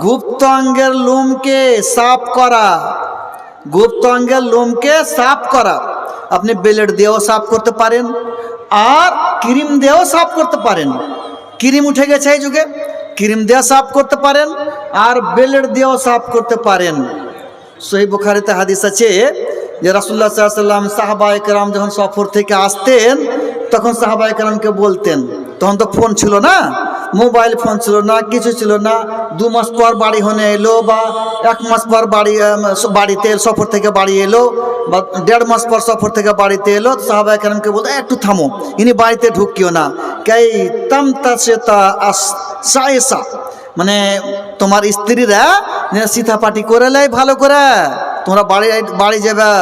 গুপ্ত অঙ্গের লোমকে সাফ করা। গুপ্ত অঙ্গের লোমকে সাফ করা। আপনি বেলেট দিয়েও সাফ করতে পারেন, আর ক্রিম দিয়েও সাফ করতে পারেন। ক্রিম উঠে গেছে এই যুগে, ক্রিম দিয়ে সাফ করতে পারেন, আর বেলেট দিয়েও সাফ করতে পারেন। সহি বুখারিতে হাদিস আছে যে রাসুল্লাহ সাল্লাম সাহাবা একরাম যখন সফর থেকে আসতেন, তখন সাহাবা একরামকে বলতেন, তখন তো ফোন ছিল না? মোবাইল ফোন ছিল না, কিছু ছিল না। দু মাস পর বাড়ি হনে এলো বা এক মাস পর বাড়ি বাড়িতে সফর থেকে বাড়ি এলো বা দেড় মাস পর সফর থেকে বাড়িতে এলো। তো সাহাবা একরামকে বলতো একটু থামো, ইনি বাড়িতে ঢুকিও না। কাই তামতা সে তা সায়েসা মানে তোমার স্ত্রীরা সীতা পাটি করে লাই ভালো করে, তোমরা বাড়ি বাড়ি যাবে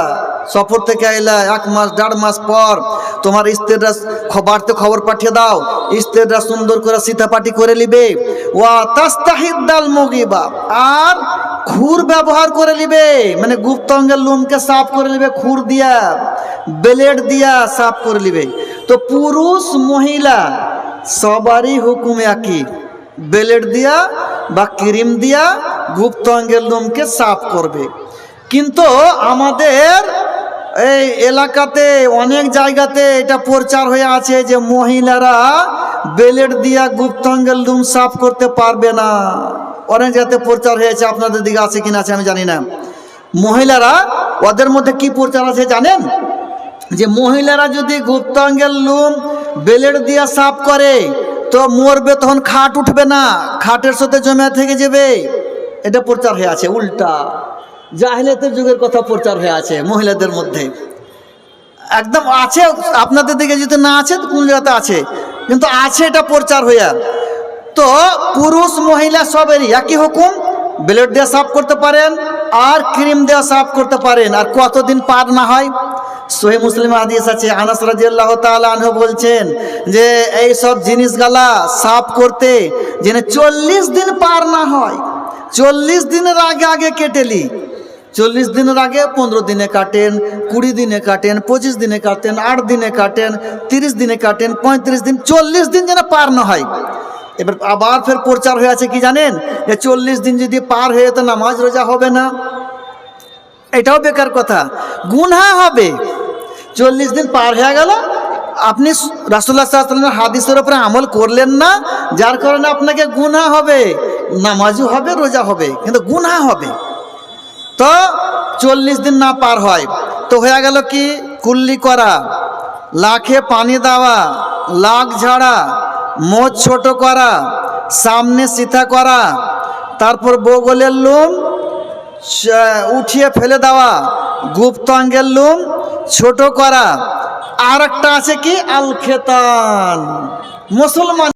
সফর থেকে এলে এক মাস, দেড় মাস পর তোমার স্ত্রীরা বাড়িতে খবর পাঠিয়ে দাও। স্ত্রীরা সুন্দর করে সীতা পাটি করে নিবে। ওয়া তাস্তাহিদাল মগিবা। আর খুর ব্যবহার করে নিবে। মানে গুপ্ত অঙ্গের লোমকে সাফ করে নিবে, খুর দিয়া, ব্লেড দিয়া সাফ করে নিবে। তো পুরুষ, মহিলা, সবারই হুকুম একই। বেলেট দিয়া বা ক্রিম দিয়া গুপ্ত অঙ্গের লোমকে সাফ করবে। কিন্তু আমাদের এই এলাকাতে, অনেক জায়গাতে এটা প্রচার হয়ে আছে যে মহিলারা বেলেট দিয়া গুপ্ত অঙ্গের লোম সাফ করতে পারবে না। অনেক জায়গাতে প্রচার হয়েছে, আপনাদের দিকে আছে কিনা আছে আমি জানি না। মহিলারা, ওদের মধ্যে কি প্রচার আছে জানেন? যে মহিলারা যদি গুপ্তাঙ্গের লুম বেলেট দিয়ে সাফ করে, তো মরবে তখন খাট উঠবে না, খাটের সাথে জমে থেকে যাবে। এটা প্রচার হয়ে আছে, উল্টা। জাহিলাতের যুগের কথা প্রচার হয়ে আছে মহিলাদের মধ্যে। একদম আছে, আপনাদের দিকে যদি না আছে কোন জায়গাতে আছে? কিন্তু আছে এটা প্রচার হইয়া। তো পুরুষ, মহিলা সবেরই একই হুকুম, ব্লেড দিয়ে সাফ করতে পারেন আর ক্রিম দিয়ে সাফ করতে পারেন। আর কতদিন পার না হয়? সোহে মুসলিম হাদিস আছে, আনাস রাজিয়াল্লাহ তাআলা বলছেন যে, এই সব জিনিসগুলা সাফ করতে যেন চল্লিশ দিন পার না হয়, চল্লিশ দিনের আগে আগে কেটেলি চল্লিশ দিনের আগে, পনেরো দিনে কাটেন, কুড়ি দিনে কাটেন, পঁচিশ দিনে কাটেন, আট দিনে কাটেন, তিরিশ দিনে কাটেন, পঁয়ত্রিশ দিন, চল্লিশ দিন যেন পার না হয়। এবার আবার ফের প্রচার হয়ে আছে কি জানেন? যে চল্লিশ দিন যদি পার হয়ে তো নামাজ রোজা হবে না। এটাও বেকার কথা। গুনহা হবে। চল্লিশ দিন পার হয়ে গেল, আপনি রাসুল্লাহ সাল্লামের হাদিসের ওপরে আমল করলেন না, যার কারণে আপনাকে গুনহা হবে। নামাজও হবে, রোজা হবে, কিন্তু গুনহা হবে। তো চল্লিশ দিন না পার হয়। তো হয়ে গেল কি? কুল্লি করা, লাখে পানি দেওয়া, লাখ ঝাড়া মোচ ছোট করা, সামনে সিথা করা, তারপর বগলের লোম উঠিয়ে ফেলে দেওয়া, গুপ্ত অঙ্গের লোম ছোট করা। আর একটা আছে কি? আল খেতান মুসলমান